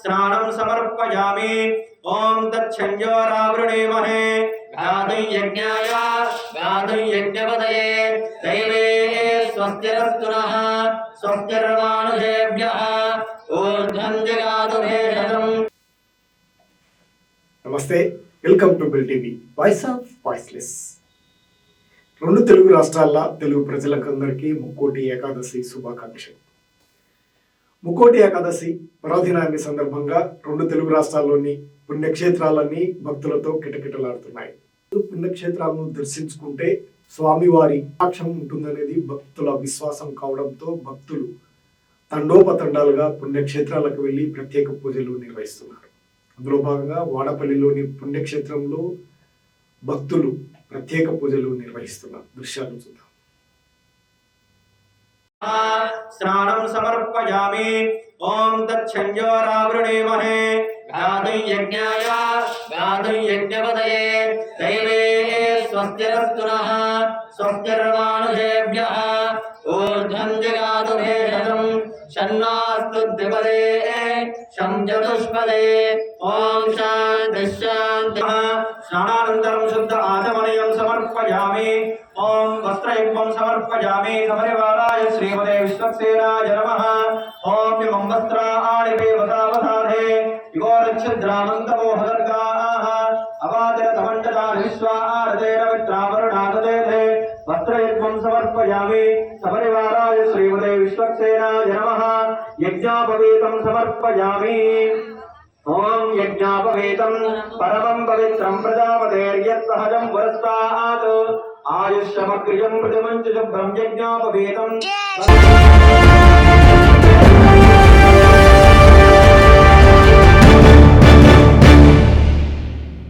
స్నానం సమర్పయామి ఓం తచ్చంజోరావృణేమహే గాదై యజ్ఞాయ గాదై యజ్ఞపదయే దైవే స్వస్తిరస్తు నః స్వస్తిర్వాణుజేభ్యః ఊర్ధ్వం జగాదు భేషజం నమస్తే welcome to Bill TV voice of voiceless. రెండు తెలుగు రాష్ట్రాల తెలుగు ప్రజలకు ముక్కోటి ఏకాదశి శుభాకాంక్షలు. ముకోటి ఏకాదశి పర్వదినాన్ని సందర్భంగా రెండు తెలుగు రాష్ట్రాల్లోని పుణ్యక్షేత్రాలన్నీ భక్తులతో కిటకిటలాడుతున్నాయి. పుణ్యక్షేత్రాలను దర్శించుకుంటే స్వామివారి సాక్ష్యం ఉంటుందనేది భక్తుల విశ్వాసం కావడంతో భక్తులు తండోపతండాలుగా పుణ్యక్షేత్రాలకు వెళ్ళి ప్రత్యేక పూజలు నిర్వహిస్తున్నారు. అందులో భాగంగా వాడపల్లిలోని పుణ్యక్షేత్రంలో భక్తులు ప్రత్యేక పూజలు నిర్వహిస్తున్న దృశ్యాలు చూద్దాం. స్నానం సమర్పయామి ఓం తచ్చంజోరావృణీమహే గాతుం యజ్ఞాయ గాతుం యజ్ఞపదయే దైవే స్వస్తిరస్తు నః స్వస్తిర్మానుషేభ్యः ఊర్ధ్వం జగాతు భేషజం तन्नास्तुद्विपदे शं चतुष्पदे ॐ शान्तिश्शान्तिः स्नानानन्तरं शुद्ध आचमनीयं समर्पयामि। ॐ वस्त्रयुग्मं समर्पयामि। समरिवाराय श्रीमते विश्वक्सेनाय नमः। ॐ इमं वस्त्राणि देवतावधारे युगोरक्षद्रामन्तमोहदर्गाः अवादरतमण्डलाभिस्वारतेरवित्रावरणाददेधे वस्त्रयुग्मं समर्पयामि। समरिवार విశ్వారదేన విత్రావరుణాదదేధే వస్త్రయుగ్మం సమర్పయామి. సపరివారాయ శ్రీమతే విశ్వక్సేనాయ నమః యజ్ఞాపవీతం సమర్పయామి ఓం యజ్ఞాపవేతం పరమం పవిత్రం ప్రజాపతేర్యత్సహజం